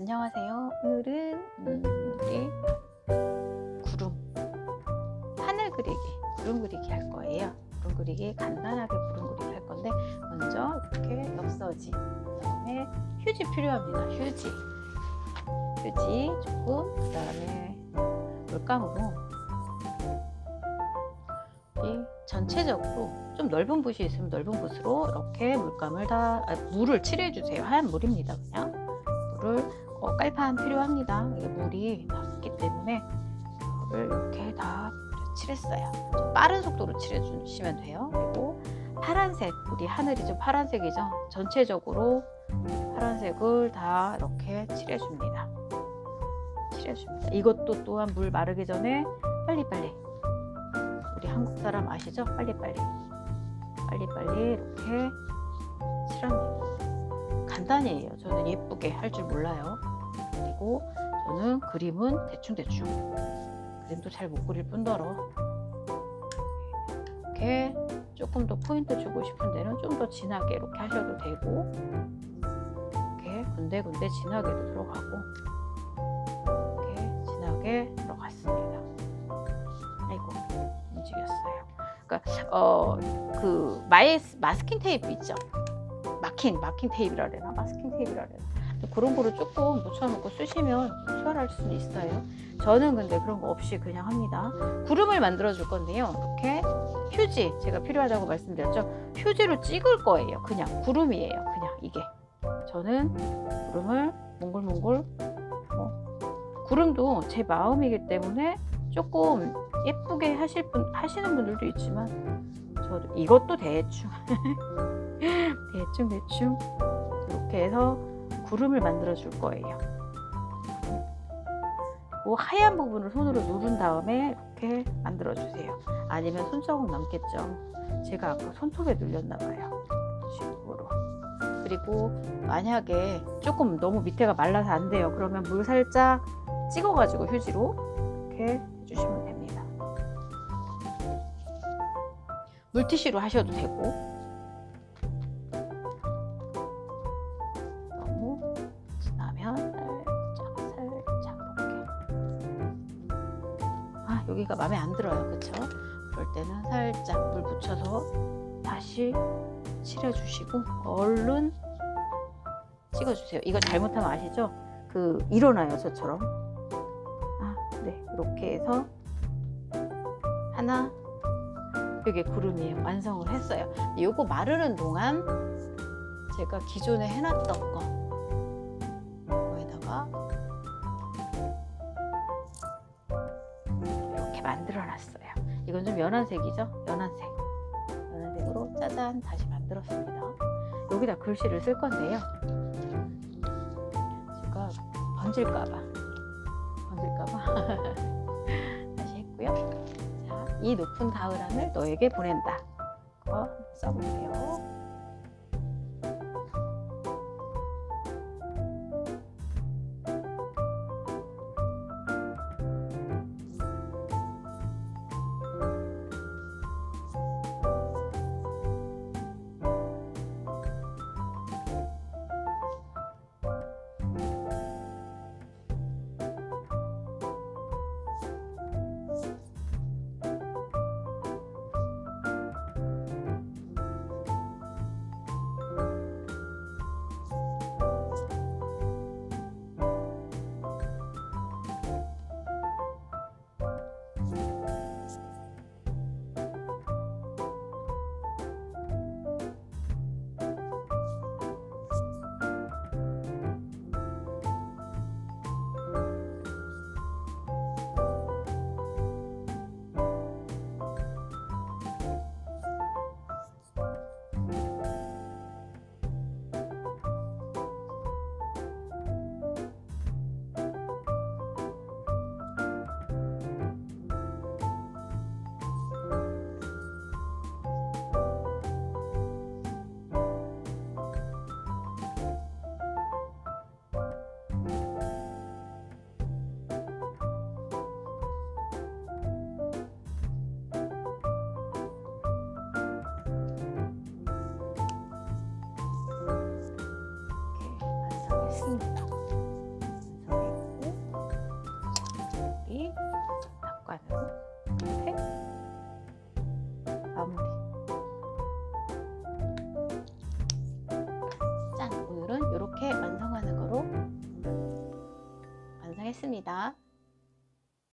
안녕하세요. 오늘은 음, 우리 구름 하늘 그리기, 구름 그리기 할 거예요. 구름 그리기 간단하게 구름 그리기 할 건데 먼저 이렇게 엽서지, 그다음에 휴지 필요합니다. 휴지, 휴지 조금, 그다음에 물감으로 이 전체적으로 좀 넓은 붓이 있으면 넓은 붓으로 이렇게 물감을 다 아, 물을 칠해 주세요. 하얀 물입니다. 그냥 어, 깔판 필요합니다. 물이 닿기 때문에 이렇게 다 칠했어요. 좀 빠른 속도로 칠해 주시면 돼요. 그리고 파란색 우리 하늘이 좀 파란색이죠. 전체적으로 파란색을 다 이렇게 칠해 줍니다. 칠해 줍니다. 이것도 또한 물 마르기 전에 빨리빨리 우리 한국 사람 아시죠? 빨리빨리 빨리빨리 이렇게 칠합니다. 간단히 해요. 저는 예쁘게 할 줄 몰라요. 그리고 저는 그림은 대충대충 그림도 잘 못 그릴 뿐더러 이렇게 조금 더 포인트 주고 싶은 데는 좀 더 진하게 이렇게 하셔도 되고 이렇게 군데군데 진하게도 들어가고 이렇게 진하게 들어갔습니다. 아이고 움직였어요. 그러니까 어 그 마스킹 테이프 있죠? 마킹 마킹 테이프라 그러나 마스킹 테이프라 그러나 그런 거를 조금 묻혀놓고 쓰시면 수월할 수는 있어요. 저는 근데 그런 거 없이 그냥 합니다. 구름을 만들어 줄 건데요. 이렇게 휴지 제가 필요하다고 말씀드렸죠. 휴지로 찍을 거예요. 그냥 구름이에요. 그냥 이게 저는 구름을 몽글몽글 어, 구름도 제 마음이기 때문에 조금 예쁘게 하실 분 하시는 분들도 있지만 저도 이것도 대충 대충 대충 이렇게 해서 구름을 만들어 줄 거예요. 그 하얀 부분을 손으로 누른 다음에 이렇게 만들어 주세요. 아니면 손자국 남겠죠. 제가 아까 손톱에 눌렸나 봐요. 식으로. 그리고 만약에 조금 너무 밑에가 말라서 안 돼요. 그러면 물 살짝 찍어가지고 휴지로 이렇게 해주시면 됩니다. 물티슈로 하셔도 되고 여기가 마음에 안 들어요. 그쵸? 그럴 때는 살짝 물 묻혀서 다시 칠해주시고 얼른 찍어주세요. 이거 잘못하면 아시죠? 그 일어나요 저처럼? 아 네. 이렇게 해서 하나 이게 구름이에요. 완성을 했어요. 요거 마르는 동안 제가 기존에 해놨던 거 이렇게 만들어 놨어요. 이건 좀 연한 색이죠? 연한색. 연한색으로 짜잔 다시 만들었습니다. 여기다 글씨를 쓸 건데요. 제가 번질까봐 번질까봐 다시 했고요. 자, 이 높은 하늘 너에게 보낸다. 거 써볼게요. 여기 닭가슴 팩 마무리 짠! 오늘은 이렇게 완성하는 거로 완성했습니다.